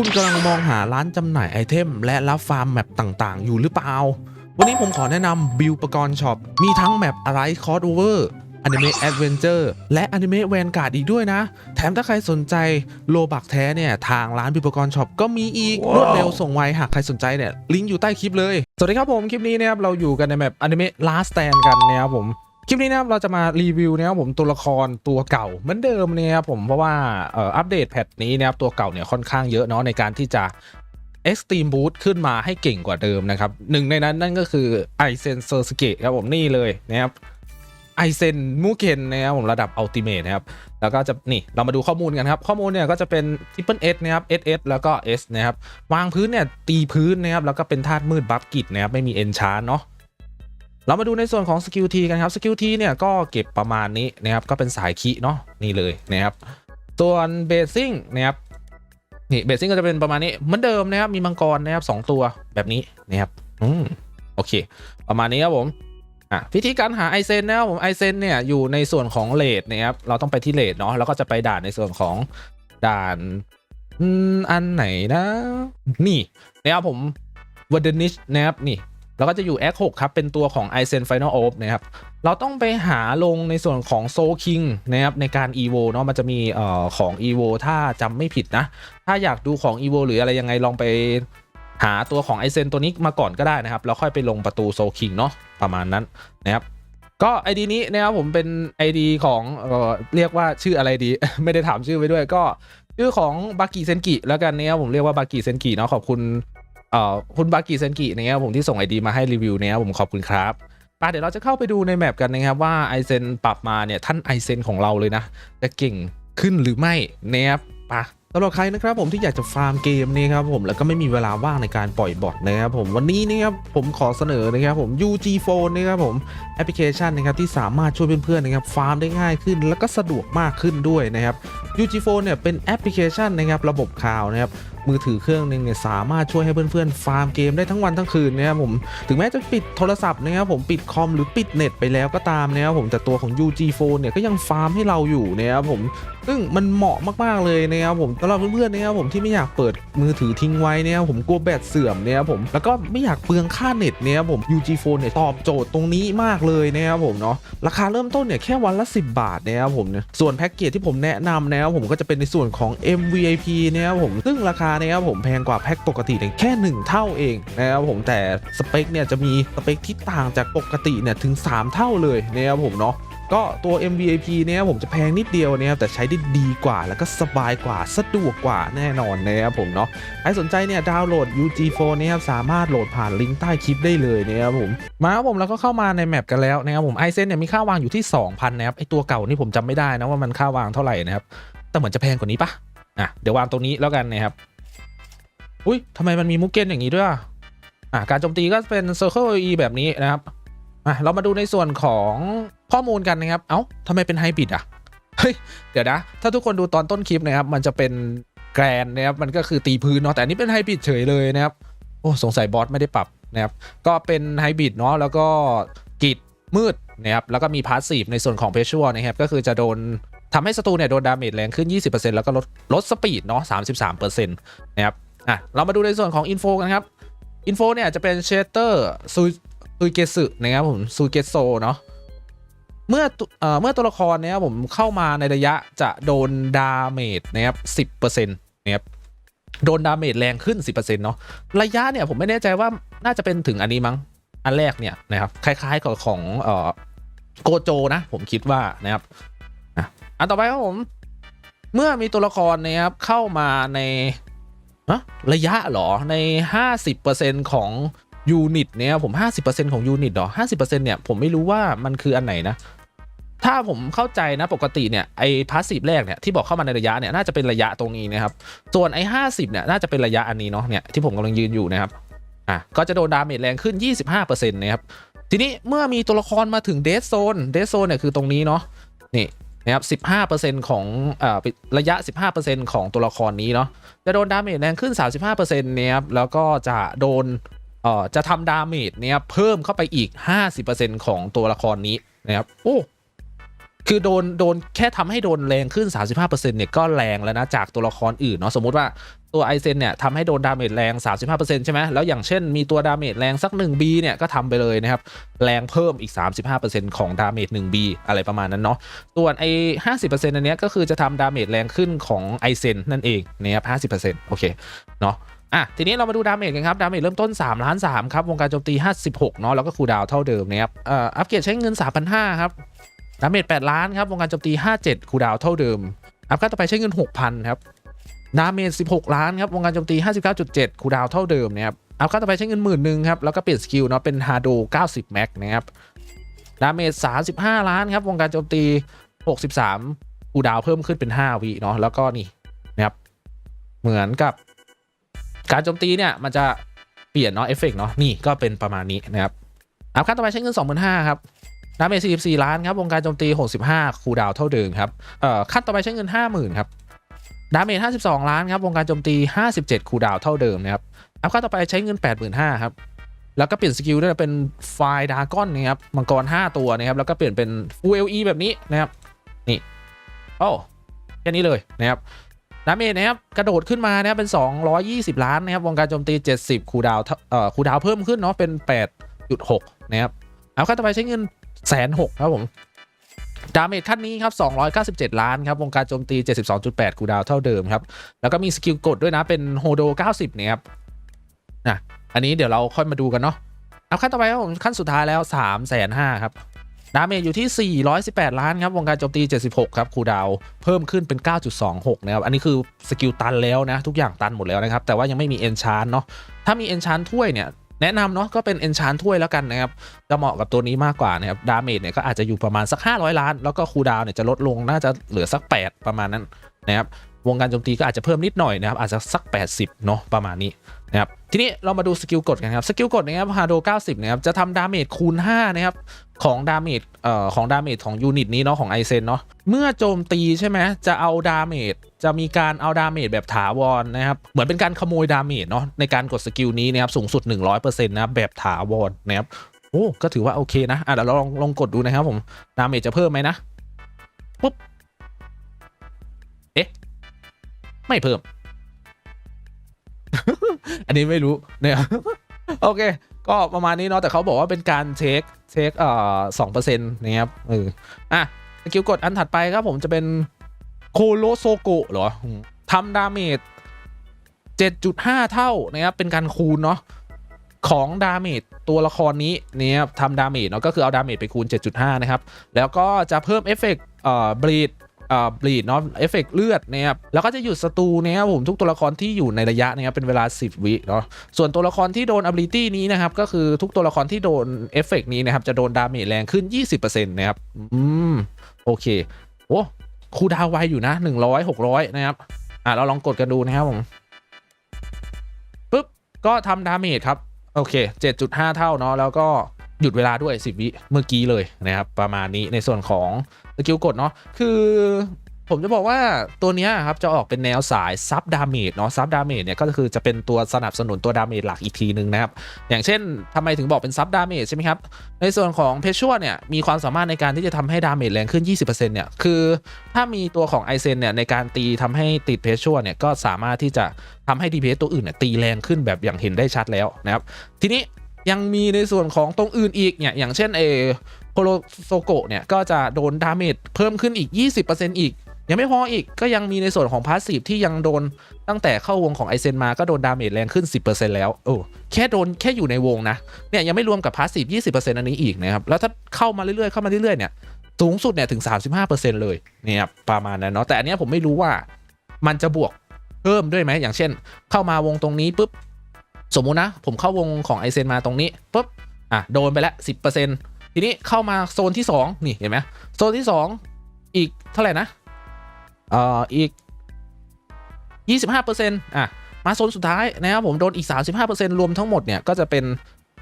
คุณกำลังมองหาร้านจำหน่ายไอเทม และรับฟาร์มแมปต่างๆ อยู่หรือเปล่า วันนี้ผมขอแนะนำบิลปกรณ์ช็อป มีทั้งแมปอะไรคอร์ดโอเวอร์อนิเมะแอดเวนเจอร์และอนิเมะแวนการ์ดอีกด้วยนะ แถมถ้าใครสนใจโลบักแท้เนี่ย ทางร้านบิลปกรณ์ช็อปก็มีอีกรวดเร็วส่งไว หากใครสนใจเนี่ย ลิงก์อยู่ใต้คลิปเลย สวัสดีครับผม คลิปนี้นะครับ เราอยู่กันในแมปอนิเมะ Last Stand กันนะครับผม คลิปนี้นะครับเราจะมารีวิวนะครับผมตัวละครตัวเก่าเหมือนเดิมเนี่ยครับผมเพราะว่าอัปเดตแพทนี้นะครับตัวเก่าเนี่ยค่อนข้างเยอะเนาะในการที่จะ Extreme Boost ขึ้นมาให้เก่งกว่าเดิมนะครับหนึ่งในนั้นนั่นก็คือไอเซนเซอร์สเกตครับผมนี่เลยนะครับไอเซนมูเคนนะครับผมระดับอัลติเมทนะครับแล้วก็จะนี่เรามาดูข้อมูลกันครับ ข้อมูลเนี่ยก็จะเป็น Triple S นะครับ SS แล้วก็ S นะครับวางพื้นเนี่ยตีพื้นนะครับแล้วก็เป็นธาตุมืดบัฟกิจนะครับไม่มีเอนชานเนาะ เรามาดูในส่วนของสกิลทีกันครับสกิลทีเนี่ยก็เก็บประมาณนี้นะครับก็เป็นสายคีเนาะนี่เลยนะครับส่วนเบสซิ่งนะครับนี่เบสซิ่งก็จะเป็นประมาณนี้เหมือนเดิมนะครับมีมังกรนะครับสองตัวแบบนี้นะครับอืมโอเค ประมาณนี้ครับผมอะวิธีการหาไอเซนนะครับผมไอเซนเนี่ยอยู่ในส่วนของเลดนะครับเราต้องไปที่เลดเนาะแล้วก็จะไปด่านในส่วนของด่านอืมอันไหนนะ นี่นะครับผมว a เดนิชนะครับนี่ แล้วก็จะอยู่ X6 ครับ เป็นตัวของ i s e n Final o p นะครับ เราต้องไปหาลงในส่วนของ Soul King นะครับ ในการ EVO เนาะมันจะมีเอ่อของ EVO ถ้าจำไม่ผิดนะ ถ้าอยากดูของ EVO หรืออะไรยังไงลองไปหาตัวของ i s e n ตัวนี้มาก่อนก็ได้นะครับ แล้วค่อยไปลงประตู Soul King เนาะประมาณนั้นนะครับก็ ID นี้นะครับผมเป็น ID ของเอ่อเรียกว่าชื่ออะไรดี ไม่ได้ถามชื่อไว้ด้วยก็ชื่อของบากิเซนกิแล้วกันเนี่ยผมเรียกว่าบากิเซนกิเนาะขอบคุณ คุณบากิเซนกินะครับผมที่ส่งไอดีมาให้รีวิวเนี่ยผมขอบคุณครับป่ะเดี๋ยวเราจะเข้าไปดูในแมปกันนะครับว่าไอเซนปรับมาเนี่ยท่านไอเซนของเราเลยนะ จะเก่งขึ้นหรือไม่นะครับป่ะ สำหรับใครนะครับผมที่อยากจะฟาร์มเกมนี่ครับผมแล้วก็ไม่มีเวลาว่างในการปล่อยบอทนะครับผมวันนี้นะครับผมขอเสนอนะครับผม UG Phone นะครับผมแอปพลิเคชันนะครับที่สามารถช่วยเพื่อนๆนะครับฟาร์มได้ง่ายขึ้น แล้วก็สะดวกมากขึ้นด้วยนะครับ UG Phone เนี่ยเป็นแอปพลิเคชันนะครับระบบข่าวนะครับมือถือเครื่องหนึงเนี่ยสามารถช่วยให้เพื่อนๆ ฟาร์มเกมได้ทั้งวันทั้งคืนนะครับผมถึงแม้จะปิดโทรศัพท์นะครับผมปิดคอมหรือปิดเน็ตไปแล้วก็ตามนะครับผมแต่ตัวของ UG Phone เนี่ยก็ยังฟาร์มให้เราอยู่นะครับผม ซึ่งมันเหมาะมากๆเลยนะครับผมสำหรับเพื่อนๆนะครับผมที่ไม่อยากเปิดมือถือทิ้งไว้นะครับผมกลัวแบตเสื่อมนะครับผมแล้วก็ไม่อยากเปลืองค่าเน็ตนะครับผม UG Phone เนี่ยตอบโจทย์ตรงนี้มากเลยนะครับผมเนาะราคาเริ่มต้นเนี่ยแค่วันละ 10 บาทนะครับผมเนี่ยส่วนแพ็กเกจที่ผมแนะนำนะครับผมก็จะเป็นในส่วนของ MVIP นะครับผมซึ่งราคานะครับผมแพงกว่าแพ็กปกติเนี่ยแค่ 1 เท่าเองนะครับผมแต่สเปคเนี่ยจะมีสเปคที่ต่างจากปกติเนี่ยถึง 3 เท่าเลยนะครับผมเนาะ ก็ตัว MVP เนี่ยผมจะแพงนิดเดียวนะครับแต่ใช้ได้ดีกว่าแล้วก็สบายกว่าสะดวกกว่าแน่นอนนะครับผมเนาะใครสนใจเนี่ยดาวน์โหลด UG Phone นะครับสามารถโหลดผ่านลิงก์ใต้คลิปได้เลยนะครับผมมาครับผมแล้วก็เข้ามาในแมปกันแล้วนะครับผมไอเซนเนี่ยมีค่าวางอยู่ที่ 2,000นะครับไอตัวเก่านี่ผมจำไม่ได้นะว่ามันค่าวางเท่าไหร่นะครับแต่เหมือนจะแพงกว่านี้ปะอะเดี๋ยววางตรงนี้แล้วกันนะครับอุ้ยทำไมมันมีมุกเก้นอย่างนี้ด้วยอะการโจมตีก็เป็น Circle E แบบนี้นะครับอะเรามาดูในส่วนของ ข้อมูลกันนะครับ เอ้าทำไมเป็นไฮบริดอะ เฮ้ย เดี๋ยวนะ ถ้าทุกคนดูตอนต้นคลิปนะครับ มันจะเป็นแกรนนะครับ มันก็คือตีพื้นเนาะ แต่อันนี้เป็นไฮบริดเฉยเลยนะครับ โอ้ สงสัยบอสไม่ได้ปรับนะครับ ก็เป็นไฮบริดเนาะ แล้วก็กิดมืดนะครับ แล้วก็มีพาสซีฟในส่วนของเพชชัวนะครับ ก็คือจะโดนทำให้ศัตรูเนี่ยโดนดาเมจแรงขึ้น 20%แล้วก็ลดลดสปีดเนาะ 33%นะครับ อะ เรามาดูในส่วนของอินโฟกันครับ อินโฟเนี่ยจะเป็นเชเตอร์ซูซูเกสึนะครับผมซูเกโซเนาะ เมื่อเอ่อเมื่อตัวละครเนี้ยผมเข้ามาในระยะจะโดนดาเมจนะครับสิบเปอร์เซ็นต์นะครับโดนดาเมจแรงขึ้น 10%เนาะระยะเนี่ยผมไม่แน่ใจว่าน่าจะเป็นถึงอันนี้มั้ง อันแรกเนี่ยนะครับคล้ายๆกับของเอ่อโกโจนะผมคิดว่านะครับอันต่อไปครับผม เมื่อมีตัวละครนะครับเข้ามาในะระยะหรอใน 50%ของยูนิตเนี่ยผม 50%ของยูนิตเหรอ 50%เนี่ยผมไม่รู้ว่ามันคืออันไหนนะ ถ้าผมเข้าใจนะปกติเนี่ยไอ้พาสซีฟแรกเนี่ยที่บอกเข้ามาในระยะเนี่ยน่าจะเป็นระยะตรงนี้นะครับส่วนไอ้50เนี่ยน่าจะเป็นระยะอันนี้เนาะเนี่ยที่ผมกำลังยืนอยู่นะครับอะก็จะโดนดาเมจแรงขึ้น 25%นะครับทีนี้เมื่อมีตัวละครมาถึงเดสโซนเดสโซนเนี่ยคือตรงนี้เนาะนี่นะครับ 15%ของเอ่อระยะ 15%ของตัวละครนี้เนาะจะโดนดาเมจแรงขึ้น 35%เนี่ยครับแล้วก็จะโดนเอ่อจะทำดาเมจเนี่ยเพิ่มเข้าไปอีก 50%ของตัวละครนี้นะครับโอ้ คือโดนโดนแค่ทำให้โดนแรงขึ้น 35%เนี่ยก็แรงแล้วนะจากตัวละครอื่นเนาะสมมุติว่าตัวไอเซนเนี่ยทำให้โดนดาเมจแรง 35%ใช่ไหมแล้วอย่างเช่นมีตัวดาเมจแรงสัก 1B เนี่ยก็ทำไปเลยนะครับ แรงเพิ่มอีก 35%ของดาเมจ 1B อะไรประมาณนั้นเนาะส่วนไอ้50%อันเนี้ยก็คือจะทำดาเมจแรงขึ้นของไอเซนนั่นเองนะครับ50%โอเคเนาะอะทีนี้เรามาดูดาเมจกันครับ ดาเมจเริ่มต้น 3 ล้าน 3 ครับ วงการโจมตี 56 เนาะแล้วก็คูดาวเท่าเดิมนะครับอ่ออัปเกรดใช้เงิน 3,500 ครับ ดาเมจ8ล้านครับวงการโจมตี 57 คูดาวเท่าเดิม อัพขั้นต่อไปใช้เงิน 6,000 ครับดาเมจ16 ล้านครับวงการโจมตี 59.7 คูดาวเท่าเดิมนะครับอัพขั้นต่อไปใช้เงินหมื่นหนึ่งครับแล้วก็เปลี่ยนสกิลเนาะเป็นฮาร์โด90แม็กนะครับดาเมจ35 ล้านครับวงการโจมตี 63คูดาวเพิ่มขึ้นเป็น 5 วิเนาะแล้วก็นี่นะครับเหมือนกับ การโจมตีเนี่ยมันจะเปลี่ยนเนาะเอฟเฟกเนาะนี่ก็เป็นประมาณนี้นะครับอัพขั้นต่อไปใช้เงิน 25,000ครับ ดาเมจ44 ล้านครับวงการโจมตี 65 คูดาวเท่าเดิมครับเอ่อขั้นต่อไปใช้เงิน 50,000 ครับดาเมจ52 ล้านครับวงการโจมตี 57 คูดาวเท่าเดิมนะครับอัพขั้นต่อไปใช้เงิน 85,000ครับแล้วก็เปลี่ยนสกิลด้วยเป็นไฟดากอนนะครับมังกร 5 ตัวนะครับแล้วก็เปลี่ยนเป็นฟูเอลีแบบนี้นะครับนี่โอ้แค่นี้เลยนะครับดาเมจนะครับกระโดดขึ้นมานะครับเป็น 220 ล้านนะครับวงการโจมตี 70 คูดาวเอ่อคูดาวเพิ่มขึ้นเนาะเป็น 8.6 นะครับเอาขั้นต่อไปใช้เงิน แสนหกครับผมดาเมจขั้นนี้ครับ 297 ล้านครับ วงการโจมตี 72.8คูดาวเท่าเดิมครับ แล้วก็มีสกิลกดด้วยนะ เป็นโฮโด 90 เนี่ยครับนะอันนี้เดี๋ยวเราค่อยมาดูกันเนาะเอาขั้นต่อไปครับผม ขั้นสุดท้ายแล้ว 3 5 0 0 0ครับ ดาเมจอยู่ที่ 418 ล้านครับ วงการโจมตี 76 ครับ คูดาว เพิ่มขึ้นเป็น 9.26 นะครับ อันนี้คือสกิลตันแล้วนะ ทุกอย่างตันหมดแล้วนะครับ แต่ว่ายังไม่มีเอนชานเนาะ ถ้ามีเอนชานถ้วยเนี่ย แนะนำเนาะก็เป็นเอนชานถ้วยแล้วกันนะครับ จะเหมาะกับตัวนี้มากกว่านะครับดาเมจเนี่ยก็อาจจะอยู่ประมาณสัก 500 ล้าน แล้วก็คูดาวเนี่ยจะลดลงน่าจะเหลือสัก 8 ประมาณนั้นนะครับ วงการโจมตีก็อาจจะเพิ่มนิดหน่อยนะครับอาจจะสัก 80เนาะประมาณนี้นะครับทีนี้เรามาดูสกิลกดกันครับสกิลกดนะครับฮาโด90นะครับจะทำดาเมจคูณ5นะครับของดาเมจเอ่อของดาเมจของยูนิตนี้เนาะของไอเซนเนาะเมื่อโจมตีใช่ไหมจะเอาดาเมจจะมีการเอาดาเมจแบบถาวรนะครับเหมือนเป็นการขโมยดาเมจเนาะในการกดสกิลนี้นะครับสูงสุด 100%นะครับแบบถาวรนะครับโอ้ก็ถือว่าโอเคนะอะเดี๋ยวเราลองลองกดดูนะครับผมดาเมจจะเพิ่มไหมนะปุ๊บ ไม่เพิ่ม อันนี้ไม่รู้เนี่ยโอเค ก็ประมาณนี้เนาะแต่เขาบอกว่าเป็นการเช็คเช็คเอ่อสองเปอร์เซ็นต์นะครับเอออะสกิลกดอันถัดไปครับผมจะเป็นโคโลโซโกะเหรอทำดาเมจ7.5 เท่านะครับเป็นการคูณเนาะของดาเมจตัวละครนี้เนี่ยทำดาเมจเนาะก็คือเอาดาเมจไปคูณ 7.5 นะครับ แล้วก็จะเพิ่มเอฟเฟกต์เอ่อบลีด อ่อบลีดเนาะเอฟเฟกต์เลือดนะครับแล้วก็จะหยุดศัตรูนะครับผมทุกตัวละครที่อยู่ในระยะนะครับเป็นเวลา 10 วิเนาะส่วนตัวละครที่โดน ability นี้นะครับก็คือทุกตัวละครที่โดนเอฟเฟกนี้นะครับจะโดนดาเมจแรงขึ้น 20%นะครับอืมโอเคโอ้คูดาวไวอยู่นะ 100 600 นะครับอะเราลองกดกันดูนะครับผมปุ๊บก็ทำดาเมจครับโอเค 7.5 เท่าเนาะแล้วก็ หยุดเวลาด้วย 10 วิเมื่อกี้เลยนะครับประมาณนี้ในส่วนของสกิลกดเนาะคือผมจะบอกว่าตัวนี้ครับจะออกเป็นแนวสายซับดาเมจเนาะซับดาเมจเนี่ยก็คือจะเป็นตัวสนับสนุนตัวดาเมจหลักอีกทีนึงนะครับ อย่างเช่นทำไมถึงบอกเป็นซับดาเมจใช่ไหมครับ ในส่วนของเพชชัวเนี่ยมีความสามารถในการที่จะทำให้ดาเมจแรงขึ้น 20%เนี่ยคือถ้ามีตัวของไอเซนเนี่ยในการตีทำให้ติดเพชชัวเนี่ยก็สามารถที่จะทำให้ DPS ตัวอื่นเนี่ยตีแรงขึ้นแบบอย่างเห็นได้ชัดแล้วนะครับทีนี้ ยังมีในส่วนของตรงอื่นอีกเนี่ยอย่างเช่นเอโคโลโซโกะเนี่ยก็จะโดนดาเมจเพิ่มขึ้นอีก 20%อีกยังไม่พออีกก็ยังมีในส่วนของพาสซีฟที่ยังโดนตั้งแต่เข้าวงของไอเซนมาก็โดนดาเมจแรงขึ้น 10%แล้วโอ้แค่โดนแค่อยู่ในวงนะเนี่ยยังไม่รวมกับพาสซีฟ20%อันนี้อีกนะครับแล้วถ้าเข้ามาเรื่อยๆเข้ามาเรื่อยๆเนี่ยสูงสุดเนี่ยถึง 35%เลยเนี่ยประมาณนั้นเนาะแต่อันนี้ผมไม่รู้ว่ามันจะบวกเพิ่มด้วยไหมอย่างเช่น เข้ามาวงตรงนี้ปุ๊บ สมมุตินะ ผมเข้าวงของไอเซนมาตรงนี้ปุ๊บอะโดนไปแล้ว10%ทีนี้เข้ามาโซนที่สองนี่เห็นไหมโซนที่สองอีกเท่าไหร่นะเอ่ออีก 25%อะมาโซนสุดท้ายนะครับผมโดนอีก 35%รวมทั้งหมดเนี่ยก็จะเป็น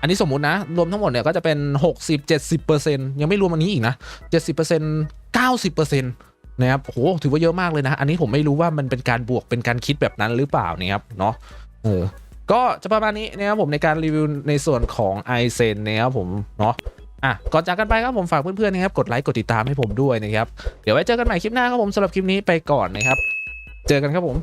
อันนี้สมมุตินะ รวมทั้งหมดเนี่ยก็จะเป็น 60 70%ยังไม่รวมอันนี้อีกนะ 70% 90%นะครับโอ้โหถือว่าเยอะมากเลยนะ อันนี้ผมไม่รู้ว่ามันเป็นการบวกเป็นการคิดแบบนั้นหรือเปล่านะครับเนาะเออ ก็จะประมาณนี้นะครับผมในการรีวิวในส่วนของ i อเซนนะครับผมเนาะอะก่อนจากกันไปครับผมฝากเพื่อนๆนะครับกดไลค์กดติดตามให้ผมด้วยนะครับ เดี๋ยวไว้เจอกันใหม่คลิปหน้าครับผมสำหรับคลิปนี้ไปก่อนนะครับ เจอกันครับผม